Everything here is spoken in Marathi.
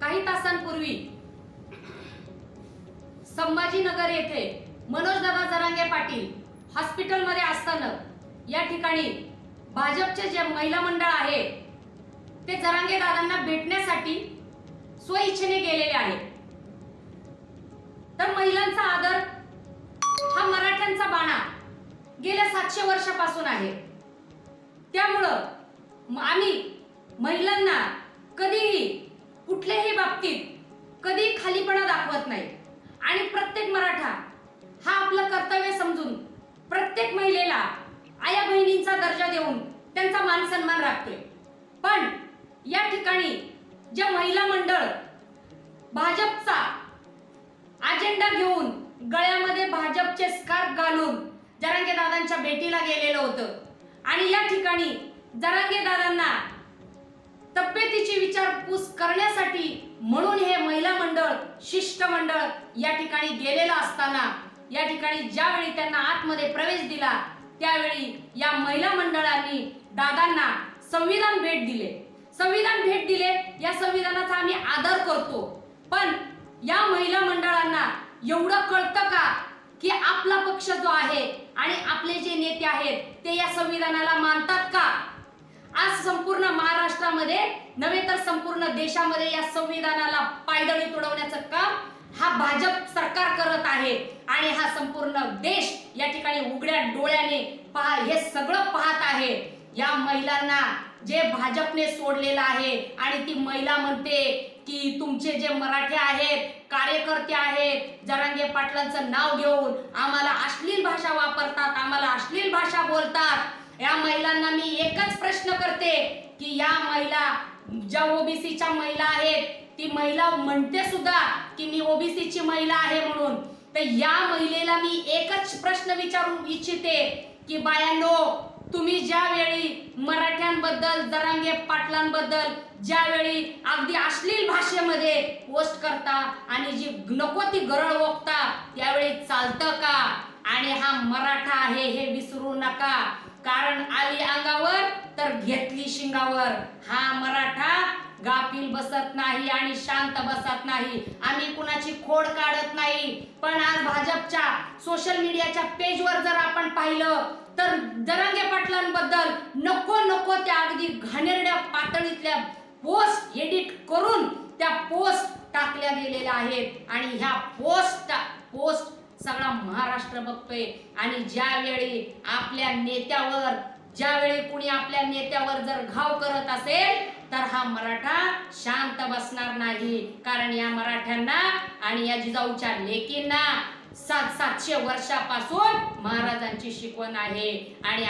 काही तासांपूर्वी संभाजीनगर येथे मनोजदादा जरांगे पाटील हॉस्पिटलमध्ये असताना या ठिकाणी भाजपचे जे महिला मंडळ आहे ते जरांगे दादांना भेटण्यासाठी स्वइच्छेने गेलेले आहे. तर महिलांचा आदर हा मराठ्यांचा बाणा गेल्या सातशे वर्षापासून आहे. त्यामुळं आम्ही महिलांना कधीही कुठल्याही बाबतीत कधी खालीपणा दाखवत नाही. आणि प्रत्येक मराठा हा आपलं कर्तव्य समजून प्रत्येक महिलेला आया बहिणींचा दर्जा देऊन त्यांचा मान सन्मान राखतोय. पण या ठिकाणी जे महिला मंडळ भाजपचा अजेंडा घेऊन गळ्यामध्ये भाजपचे स्कार्फ घालून जरांगे दादांच्या भेटीला गेलेलं होतं. आणि या ठिकाणी जरांगे दादांना विचारपूस करण्यासाठी म्हणून हे महिला मंडळ शिष्टमंडळ या ठिकाणी गेलेलं असताना या ठिकाणी ज्यावेळी त्यांना आतमध्ये प्रवेश दिला त्यावेळी या महिला मंडळांनी दादांना संविधान भेट दिले. संविधान भेट दिले या संविधानाचा आम्ही आदर करतो. पण या महिला मंडळांना एवढं कळतं का की आपला पक्ष जो आहे आणि आपले जे नेते आहेत ते या संविधानाला मानतात का? आज संपूर्ण महाराष्ट्रामध्ये नव्हे तर संपूर्ण देशामध्ये या संविधानाला पायदळी तुडवण्याचं काम हा भाजप सरकार करत आहे. आणि हा संपूर्ण देश या ठिकाणी उघड्या डोळ्याने पहा हे सगळं पाहत आहे. या महिलांना जे भाजपने सोडलेलं आहे आणि ती महिला म्हणते की तुमचे जे मराठे आहेत कार्यकर्ते आहेत जरांगे पाटलांचं नाव घेऊन आम्हाला अश्लील भाषा वापरतात आम्हाला अश्लील भाषा बोलतात. या महिलांना मी एकच प्रश्न करते की या महिला ज्या ओबीसीच्या महिला आहेत ती महिला म्हणते सुद्धा की मी ओबीसीची महिला आहे म्हणून. तर या महिलेला मी एकच प्रश्न विचारू इच्छिते की बायांनो तुम्ही ज्यावेळी मराठ्यांबद्दल दरांगे पाटलांबद्दल ज्यावेळी अगदी अश्लील भाषेमध्ये पोस्ट करता आणि जी नको ती गरळ ओकता त्यावेळी चालतं का? आणि हा मराठा आहे हे विसरू नका. कारण आली अंगावर तर घेतली शिंगावर. हा मराठा गाफील बसत नाही आणि शांत बसत नाही. आम्ही कुणाची खोड काढत नाही. पण आज भाजपच्या सोशल मीडियाच्या पेजवर जर आपण पाहिलं तर जरांगे पाटलांबद्दल नको नको त्या अगदी घाणेरड्या पातळीतल्या पोस्ट एडिट करून त्या पोस्ट टाकल्या गेलेल्या आहेत. आणि ह्या पोस्ट पोस्ट सगळा महाराष्ट्र बघतोय. आणि ज्यावेळी आपल्या नेत्यावर ज्यावेळी कुणी आपल्या नेत्यावर जर घाव करत असेल तर हा मराठा शांत बसणार नाही. कारण या मराठ्यांना आणि या जिजाऊच्या लेकींना सात सातशे वर्षापासून महाराजांची शिकवण आहे. आणि